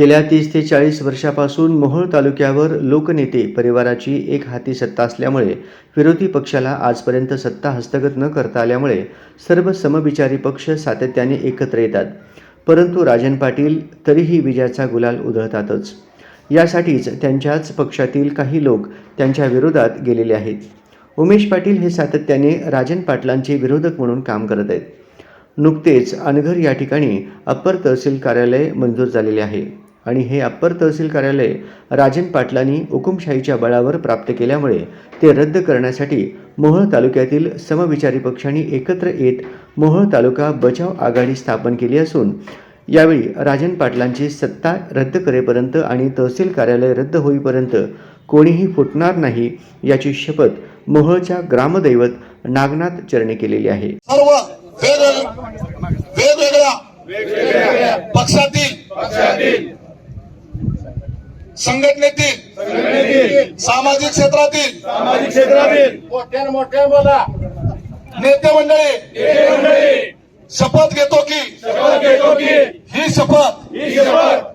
गेल्या तीस ते चाळीस वर्षापासून मोहोळ तालुक्यावर लोकनेते परिवाराची एक हाती सत्ता असल्यामुळे विरोधी पक्षाला आजपर्यंत सत्ता हस्तगत न करता आल्यामुळे सर्व समविचारी पक्ष सातत्याने एकत्र येतात. परंतु राजन पाटील तरीही विजयाचा गुलाल उधळतातच. यासाठीच त्यांच्याच पक्षातील काही लोक त्यांच्या विरोधात गेलेले आहेत. उमेश पाटील हे सातत्याने राजन पाटलांचे विरोधक म्हणून काम करत आहेत. नुकतेच अनघर या ठिकाणी अप्पर तहसील कार्यालय मंजूर झालेले आहे. आणि हे अप्पर तहसील कार्यालय राजन पाटलांनी हुकुमशाहीच्या बळावर प्राप्त केल्यामुळे ते रद्द करण्यासाठी मोहोळ तालुक्यातील समविचारी पक्षांनी एकत्र येत मोहोळ तालुका बचाव आघाडी स्थापन केली असून यावेळी राजन पाटलांची सत्ता रद्द करेपर्यंत आणि तहसील कार्यालय रद्द होईपर्यंत कोणीही फुटणार नाही याची शपथ मोहोळच्या ग्रामदैवत नागनाथ चरणे केलेली आहे. सर्व पक्षातील संघटनेतील सामाजिक क्षेत्रातील सामाजिक क्षेत्रातील. मोठ्या मोठ्या बोला. नेते मंडळी शपथ घेतो की? शपथ घेतो की? ही शपथ ही शपथ.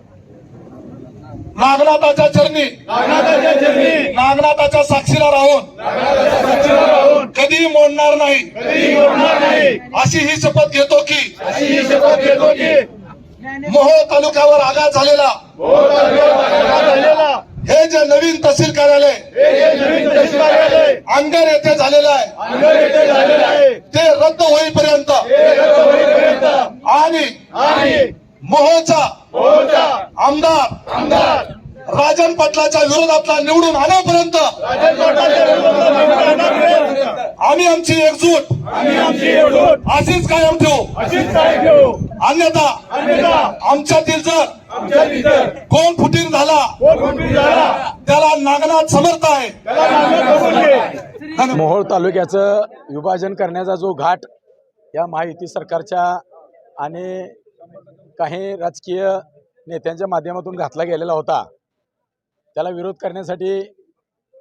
नागनाथाच्या चरणी नागनाथाच्या चरणी. नागनाथाच्या साक्षीला राहून साक्षीला राहून कधीही मोडणार नाही. कधीही मोडणार नाही. अशी ही शपथ घेतो की? अशी ही शपथ घेतो की? मोहोळ तालुक्यावर आघात झालेला. हे जे नवीन तहसील कार्यालय अंगर येथे झालेलं आहे. ते रद्द होईपर्यंत आणि मोहोळचा आमदार आमदार राजन पाटलाच्या विरोधातला निवडून आणण्यापर्यंत आम्ही आमची एकजूट. आम्ही आमची एकजूट. अशीच कायम ठेवू. अन्यथा आमच्यातील जर कोण फुटीर झाला कोण कुठली झाला त्याला नागनाथ समर्थ आहे. त्याला नागनाथ बोलके मोहोळ तालुक्याचं विभाजन करण्याचा जो घाट या महायुती सरकारच्या आणि काही राजकीय नेत्यांच्या माध्यमातून घातला गेलेला होता त्याला विरोध करण्यासाठी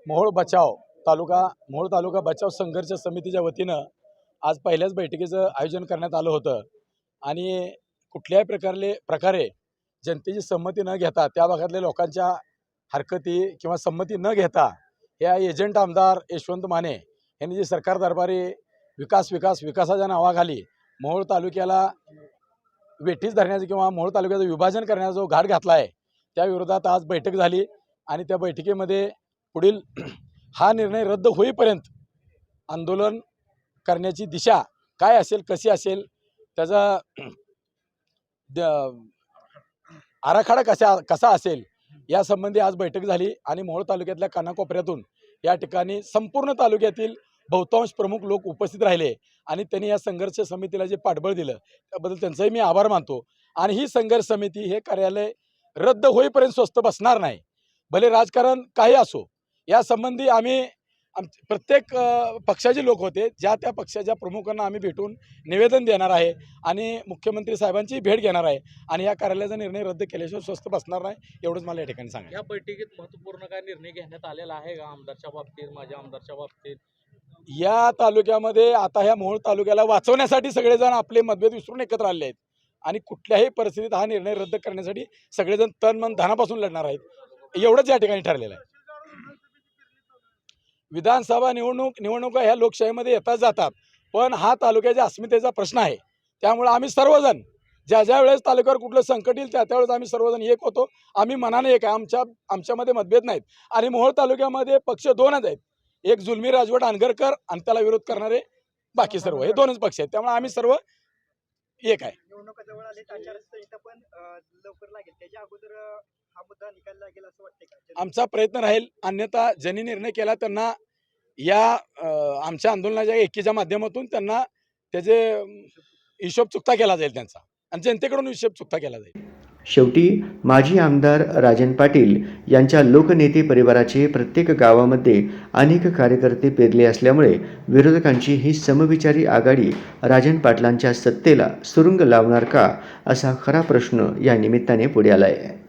मोहोळ बचाव तालुका मोहोळ तालुका बचाव संघर्ष समितीच्या वतीनं आज पहिल्याच बैठकीचं आयोजन करण्यात आलं होतं. आणि कुठल्याही प्रकारले प्रकारे जनतेची संमती न घेता त्या भागातल्या लोकांच्या हरकती किंवा संमती न घेता या एजंट आमदार यशवंत माने यांनी जी सरकार दरबारी विकास विकास विकासाच्या नावाखाली मोहोळ तालुक्याला वेठीस धरण्याचं किंवा मोहोळ तालुक्याचं विभाजन करण्याचा जो घाट घातला आहे त्या विरोधात आज बैठक झाली आणि त्या बैठकीमध्ये पुढील हा निर्णय रद्द होईपर्यंत आंदोलन करण्याची दिशा काय असेल कशी असेल त्याचा द- आराखडा कसा कसा असेल यासंबंधी आज बैठक झाली आणि मोहोळ तालुक्यातल्या कानाकोपऱ्यातून या ठिकाणी संपूर्ण तालुक्यातील बहुतांश प्रमुख लोक उपस्थित राहिले आणि त्यांनी या संघर्ष समितीला जे पाठबळ दिलं त्याबद्दल त्यांचाही मी आभार मानतो. आणि ही संघर्ष समिती हे कार्यालय रद्द होईपर्यंत स्वस्त बसणार नाही. भले राजकारण काही असो यासंबंधी आम्ही आम प्रत्येक पक्षाचे लोक होते ज्या त्या पक्षाच्या प्रमुखांना आम्ही भेटून निवेदन देणार आहे आणि मुख्यमंत्री साहेबांची भेट घेणार आहे आणि या कार्यालयाचा निर्णय रद्द केल्याशिवाय स्वस्त बसणार नाही एवढंच मला या ठिकाणी सांगा या बैठकीत महत्त्वपूर्ण काय निर्णय घेण्यात आलेला आहे का आमदारच्या बाबतीत माझ्या आमदारच्या बाबतीत? या तालुक्यामध्ये आता ह्या मोहोळ तालुक्याला वाचवण्यासाठी सगळेजण आपले मतभेद विसरून एकत्र आले आहेत आणि कुठल्याही परिस्थितीत हा निर्णय रद्द करण्यासाठी सगळेजण तन मन धनापासून लढणार आहेत एवढंच या ठिकाणी ठरलेलं आहे. विधानसभा निवडणूक निवडणुका ह्या लोकशाहीमध्ये येतात जातात. पण हा तालुक्याच्या अस्मितेचा प्रश्न आहे. त्यामुळे आम्ही सर्वजण ज्या ज्या वेळेस तालुक्यावर कुठलं संकट येईल त्या त्यावेळेस आम्ही सर्वजण एक होतो. आम्ही मनाने एक आहे. आमच्या आमच्यामध्ये मतभेद नाहीत. आणि मोहोळ तालुक्यामध्ये पक्ष दोनच आहेत. एक जुलमी राजवट अनगरकर आणि त्याला विरोध करणारे बाकी सर्व. हे दोनच पक्ष आहेत. त्यामुळे आम्ही सर्व एक आहे. निवडणुका जवळ आले आचारसंहिता पण लवकर लागेल. त्याच्या अगोदर हा मुद्दा निकाल लागेल असं वाटतंय का? आमचा प्रयत्न राहील अन्यथा ज्यांनी निर्णय केला त्यांना या आमच्या आंदोलनाच्या एकीच्या माध्यमातून त्यांना त्याचे हिशोब चुकता केला जाईल त्यांचा. आणि जनतेकडून हिशोब चुकता केला जाईल. शेवटी माजी आमदार राजन पाटील यांच्या लोकनेते परिवाराचे प्रत्येक गावामध्ये अनेक कार्यकर्ते पेरले असल्यामुळे विरोधकांची ही समविचारी आघाडी राजन पाटलांच्या सत्तेला सुरुंग लावणार का असा खरा प्रश्न या निमित्ताने पुढे आला आहे